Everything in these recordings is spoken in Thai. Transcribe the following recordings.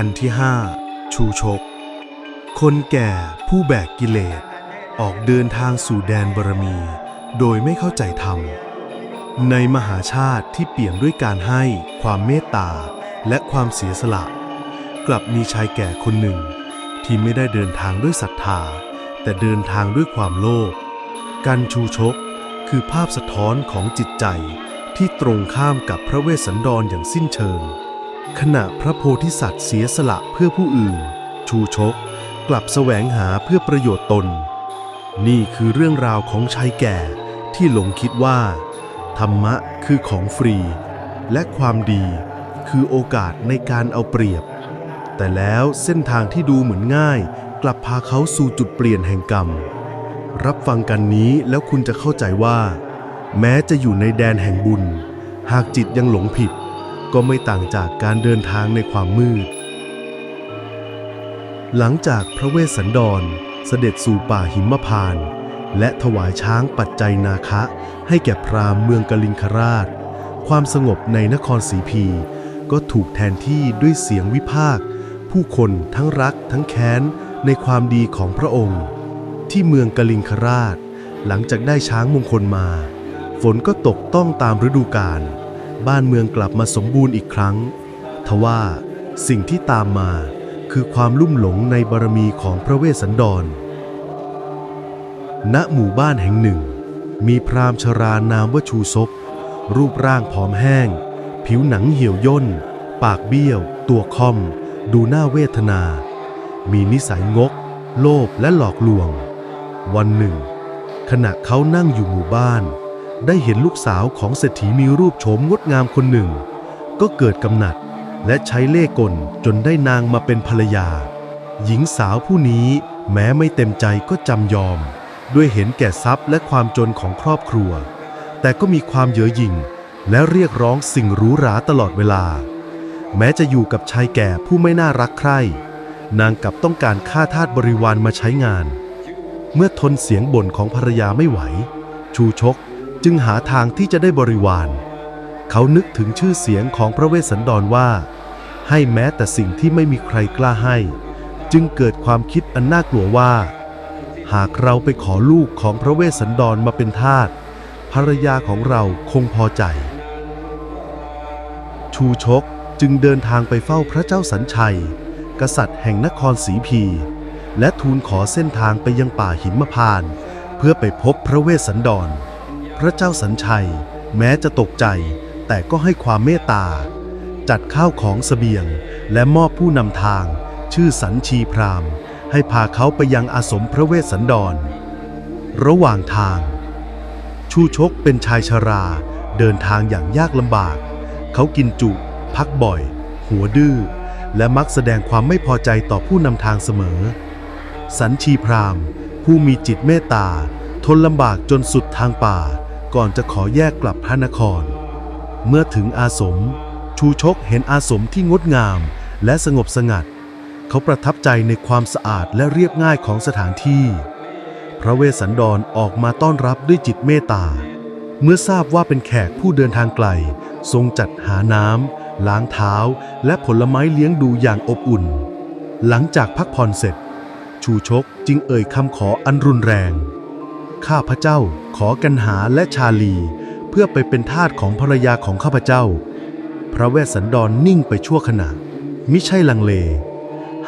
กันที่ห้าชูชก คนแก่ผู้แบกกิเลส ออกเดินทางสู่แดนบารมี โดยไม่เข้าใจธรรม ในมหาชาติที่เปี่ยมด้วยการให้ความเมตตาและความเสียสละ กลับมีชายแก่คนหนึ่ง ที่ไม่ได้เดินทางด้วยศรัทธา แต่เดินทางด้วยความโลภการชูชกคือภาพสะท้อนของจิตใจที่ตรงข้ามกับพระเวสสันดรอย่างสิ้นเชิง ขณะพระโพธิสัตว์เสียสละเพื่อผู้อื่น ชูชก กลับแสวงหาเพื่อประโยชน์ตน นี่คือเรื่องราวของชายแก่ที่หลงคิดว่า ธรรมะคือของฟรี และความดีคือโอกาสในการเอาเปรียบ แต่แล้วเส้นทางที่ดูเหมือนง่าย กลับพาเขาสู่จุดเปลี่ยนแห่งกรรม รับฟังกันนี้แล้วคุณจะเข้าใจว่า แม้จะอยู่ในแดนแห่งบุญ หากจิตยังหลงผิด ก็ไม่ต่างจากการเดินทางในความมืด หลังจากพระเวสสันดรเสด็จสู่ป่าหิมพานต์และถวายช้างปัจจัยนาคะ ให้แก่พราหมณ์เมืองกลิงคราช ความสงบในนครสีพี ก็ถูกแทนที่ด้วยเสียงวิพากษ์ผู้คนทั้งรักทั้งแค้นในความดีของพระองค์ ที่เมืองกลิงคราช หลังจากได้ช้างมงคลมา ฝนก็ตกต้องตามฤดูกาล บ้านเมืองกลับมาสมบูรณ์อีกครั้ง ทว่าสิ่งที่ตามมาคือความลุ่มหลงในบารมีของพระเวสสันดร ณ หมู่บ้านแห่งหนึ่ง มีพราหมณ์ชรานามว่าชูศพรูปร่างผอมแห้ง ผิวหนังเหี่ยวย่น ปากเบี้ยว ตัวคอม ดูน่าเวทนา มีนิสัยงก โลภและหลอกลวง วันหนึ่ง ขณะเขานั่งอยู่หมู่บ้าน ได้เห็นลูกสาวของเศรษฐีมีรูปโฉมงดงามคนหนึ่ง ก็เกิดกำหนัดและใช้เล่กลจนได้นางมาเป็นภรรยา หญิงสาวผู้นี้แม้ไม่เต็มใจก็จำยอม ด้วยเห็นแก่ทรัพย์และความจนของครอบครัว แต่ก็มีความเย่อหยิ่ง และเรียกร้องสิ่งหรูหราตลอดเวลา แม้จะอยู่กับชายแก่ผู้ไม่น่ารักใคร่ นางกลับต้องการฆ่าทาสบริวารมาใช้งาน เมื่อทนเสียงบ่นของภรรยาไม่ไหว ชูชก จึงหาทางที่จะได้บริวาร เขานึกถึงชื่อเสียงของพระเวสสันดรว่า ให้แม้แต่สิ่งที่ไม่มีใครกล้าให้ จึงเกิดความคิดอันน่ากลัวว่า หากเราไปขอลูกของพระเวสสันดรมาเป็นทาสภรรยาของเราคงพอใจ ชูชกจึงเดินทางไปเฝ้าพระเจ้าสัญชัย กษัตริย์แห่งนครศรีพี และทูลขอเส้นทางไปยังป่าหิมพานต์เพื่อไปพบพระเวสสันดร พระเจ้าสัญชัย แม้จะตกใจ แต่ก็ให้ความเมตตา จัดข้าวของเสบียง และมอบผู้นำทาง ชื่อสัญชีพรามให้พาเขาไปยังอาสมพระเวสสันดร ระหว่างทาง ชูชกเป็นชายชรา เดินทางอย่างยากลำบาก เขากินจุ พักบ่อย หัวดื้อ และมักแสดงความไม่พอใจต่อผู้นำทางเสมอ สัญชีพรามผู้มีจิตเมตตา ทนลำบากจนสุดทางป่า ก่อนจะขอแยกกลับพระนคร เมื่อถึงอาสม ชูชกเห็นอาสมที่งดงามและสงบสงัด เขาประทับใจในความสะอาดและเรียบง่ายของสถานที่ พระเวสสันดรออกมาต้อนรับด้วยจิตเมตตา เมื่อทราบว่าเป็นแขกผู้เดินทางไกล ทรงจัดหาน้ำล้างเท้า และผลไม้เลี้ยงดูอย่างอบอุ่น หลังจากพักผ่อนเสร็จ ชูชกจึงเอ่ยคำขออันรุนแรง ข้าพเจ้า ขอกันหาและชาลี เพื่อไปเป็นทาสของภรรยาของข้าพเจ้า พระเวสสันดรนิ่งไปชั่วขณะ มิใช่ลังเล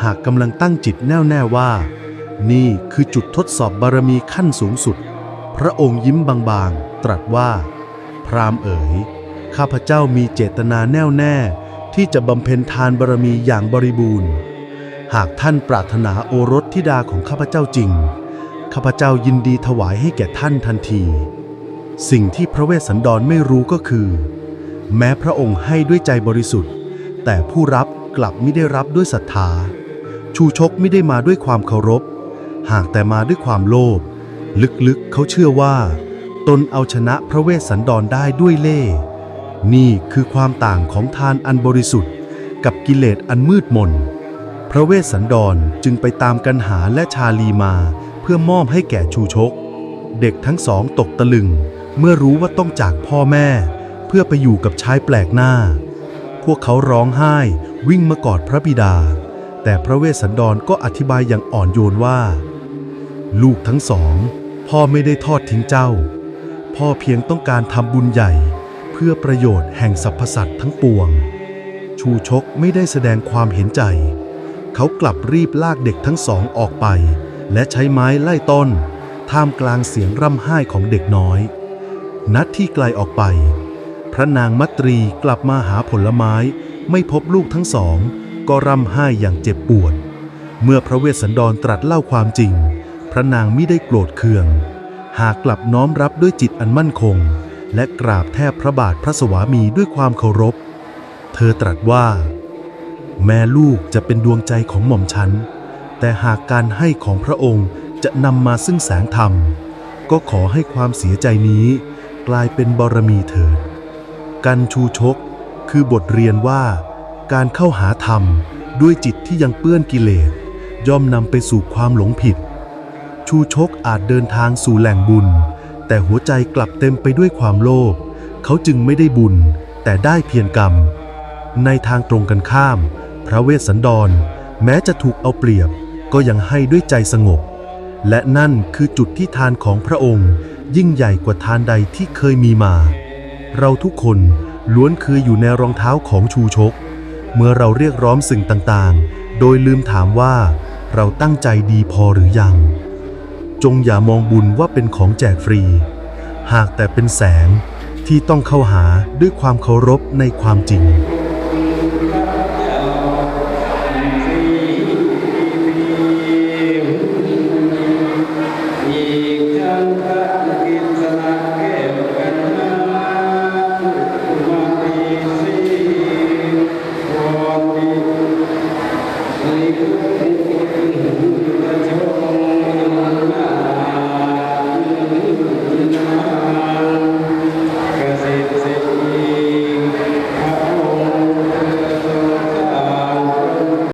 หากกำลังตั้งจิตแน่วแน่ว่า นี่คือจุดทดสอบบารมีขั้นสูงสุด พระองค์ยิ้มบางๆ ตรัสว่า พราหมณ์เอ๋ย ข้าพเจ้ามีเจตนาแน่วแน่ ที่จะบำเพ็ญทานบารมีอย่างบริบูรณ์ หากท่านปรารถนาโอรสธิดาของข้าพเจ้าจริง ข้าพเจ้ายินดีถวายให้แก่ท่านทันที สิ่งที่พระเวสสันดรไม่รู้ก็คือ แม้พระองค์ให้ด้วยใจบริสุทธิ์ แต่ผู้รับกลับไม่ได้รับด้วยศรัทธา ชูชกไม่ได้มาด้วยความเคารพ หากแต่มาด้วยความโลภลึกๆเขาเชื่อว่า ตนเอาชนะพระเวสสันดรได้ด้วยเล่ห์นี่คือความต่างของทานอันบริสุทธิ์ กับกิเลสอันมืดมน พระเวสสันดรจึงไปตามกันหาและชาลีมา พื่อมอบให้แก่ชูชก เด็กทั้งสองตกตะลึง เมื่อรู้ว่าต้องจากพ่อแม่ เพื่อไปอยู่กับชายแปลกหน้า พวกเขาร้องไห้วิ่งมากอดพระบิดา แต่พระเวสสันดรก็อธิบายอย่างอ่อนโยนว่า ลูกทั้งสอง พ่อไม่ได้ทอดทิ้งเจ้า พ่อเพียงต้องการทำบุญใหญ่ เพื่อประโยชน์แห่งสรรพสัตว์ทั้งปวง ชูชกไม่ได้แสดงความเห็นใจ เขากลับรีบลากเด็กทั้งสองออกไป และใช้ไม้ไล่ต้น ท่ามกลางเสียงร่ำไห้ของเด็กน้อย นัดที่ไกลออกไป พระนางมัตรีกลับมาหาผลไม้ไม่พบลูกทั้งสอง ก็ร่ำไห้อย่างเจ็บปวด เมื่อพระเวสสันดรตรัสเล่าความจริง พระนางไมิได้โกรธเคือง หากกลับน้อมรับด้วยจิตอันมั่นคง และกราบแทบพระบาทพระสวามีด้วยความเคารพ เธอตรัสว่า แม่ลูกจะเป็นดวงใจของหม่อมฉัน แต่หากการให้ของพระองค์จะนำมาซึ่งแสงธรรม ก็ขอให้ความเสียใจนี้ กลายเป็นบารมีเถิดกันชูชกคือบทเรียนว่า การเข้าหาธรรมด้วยจิตที่ยังเปื้อนกิเลสย่อมนำไปสู่ความหลงผิด ชูชกอาจเดินทางสู่แหล่งบุญ แต่หัวใจกลับเต็มไปด้วยความโลภเขาจึงไม่ได้บุญ แต่ได้เพียงกรรม ในทางตรงกันข้าม พระเวสสันดร แม้จะถูกเอาเปรียบ ก็ยังให้ด้วยใจสงบ และนั่นคือจุดที่ทานของพระองค์ ยิ่งใหญ่กว่าทานใดที่เคยมีมา เราทุกคนล้วนเคยอยู่ในรองเท้าของชูชก เมื่อเราเรียกร้องสิ่งต่างๆ โดยลืมถามว่าเราตั้งใจดีพอหรือยัง จงอย่ามองบุญว่าเป็นของแจกฟรี หากแต่เป็นแสงที่ต้องเข้าหาด้วยความเคารพในความจริง